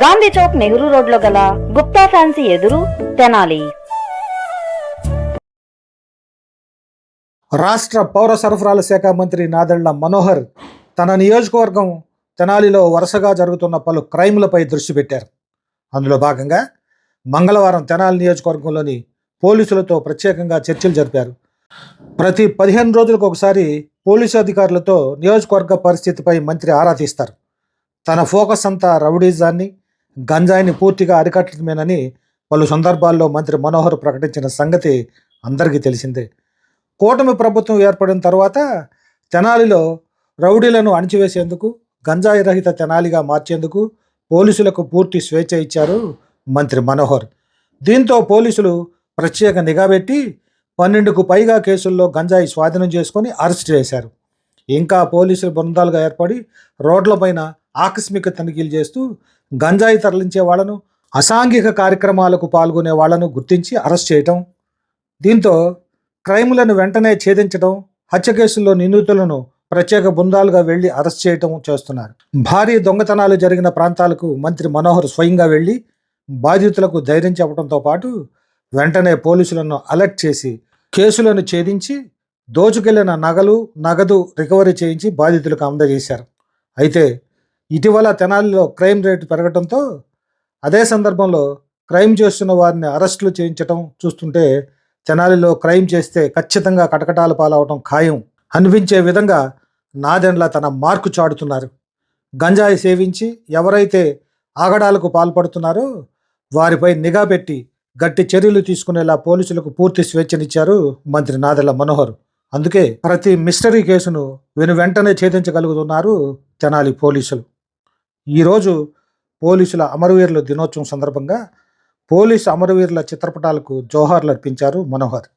గాంధీ చౌక్ నెహ్రూ రోడ్లో గల గుప్తా ఫ్యాన్సీ ఎదురు తెనాలి. రాష్ట్ర పౌర సరఫరాల శాఖ మంత్రి నాదెళ్ళ మనోహర్ తన నియోజకవర్గం తెనాలిలో వరుసగా జరుగుతున్న పలు క్రైమ్లపై దృష్టి పెట్టారు. అందులో భాగంగా మంగళవారం తెనాలి నియోజకవర్గంలోని పోలీసులతో ప్రత్యేకంగా చర్చలు జరిపారు. ప్రతి పదిహేను రోజులకు ఒకసారి పోలీసు అధికారులతో నియోజకవర్గ పరిస్థితిపై మంత్రి ఆరా తీస్తారు. తన ఫోకస్ అంతా రౌడీజాన్ని గంజాయిని పూర్తిగా అరికట్టడమేనని పలు సందర్భాల్లో మంత్రి మనోహర్ ప్రకటించిన సంగతి అందరికీ తెలిసిందే. కూటమి ప్రభుత్వం ఏర్పడిన తర్వాత తెనాలిలో రౌడీలను అణిచివేసేందుకు గంజాయి రహిత తెనాలిగా మార్చేందుకు పోలీసులకు పూర్తి స్వేచ్ఛ ఇచ్చారు మంత్రి మనోహర్. దీంతో పోలీసులు ప్రత్యేక నిఘా పెట్టి పన్నెండుకు పైగా కేసుల్లో గంజాయి స్వాధీనం చేసుకొని అరెస్ట్ చేశారు. ఇంకా పోలీసులు బృందాలుగా ఏర్పడి రోడ్లపైన ఆకస్మిక తనిఖీలు చేస్తూ గంజాయి తరలించే వాళ్ళను అసాంఘిక కార్యక్రమాలకు పాల్గొనే వాళ్ళను గుర్తించి అరెస్ట్ చేయటం దీంతో క్రైములను వెంటనే ఛేదించడం హత్య కేసుల్లో నిందితులను ప్రత్యేక బృందాలుగా వెళ్ళి అరెస్ట్ చేయటం చేస్తున్నారు. భారీ దొంగతనాలు జరిగిన ప్రాంతాలకు మంత్రి మనోహర్ స్వయంగా వెళ్ళి బాధితులకు ధైర్యం చెప్పడంతో పాటు వెంటనే పోలీసులను అలర్ట్ చేసి కేసులను ఛేదించి దోచుకెళ్ళిన నగలు నగదు రికవరీ చేయించి బాధితులకు అందజేశారు. అయితే ఇటీవల తెనాలిలో క్రైమ్ రేటు పెరగడంతో అదే సందర్భంలో క్రైమ్ చేస్తున్న వారిని అరెస్టులు చేయించడం చూస్తుంటే తెనాలిలో క్రైమ్ చేస్తే ఖచ్చితంగా కటకటాల పాలవటం ఖాయం అనిపించే విధంగా నాదెండ్ల తన మార్కు చాటుతున్నారు. గంజాయి సేవించి ఎవరైతే ఆగడాలకు పాల్పడుతున్నారో వారిపై నిఘా పెట్టి గట్టి చర్యలు తీసుకునేలా పోలీసులకు పూర్తి స్వేచ్ఛనిచ్చారు మంత్రి నాదెళ్ళ మనోహర్. అందుకే ప్రతి మిస్టరీ కేసును వెను వెంటనే ఛేదించగలుగుతున్నారు తెనాలి పోలీసులు. ఈరోజు పోలీసుల అమరవీరుల దినోత్సవం సందర్భంగా పోలీసు అమరవీరుల చిత్రపటాలకు జోహార్లు అర్పించారు మనోహర్.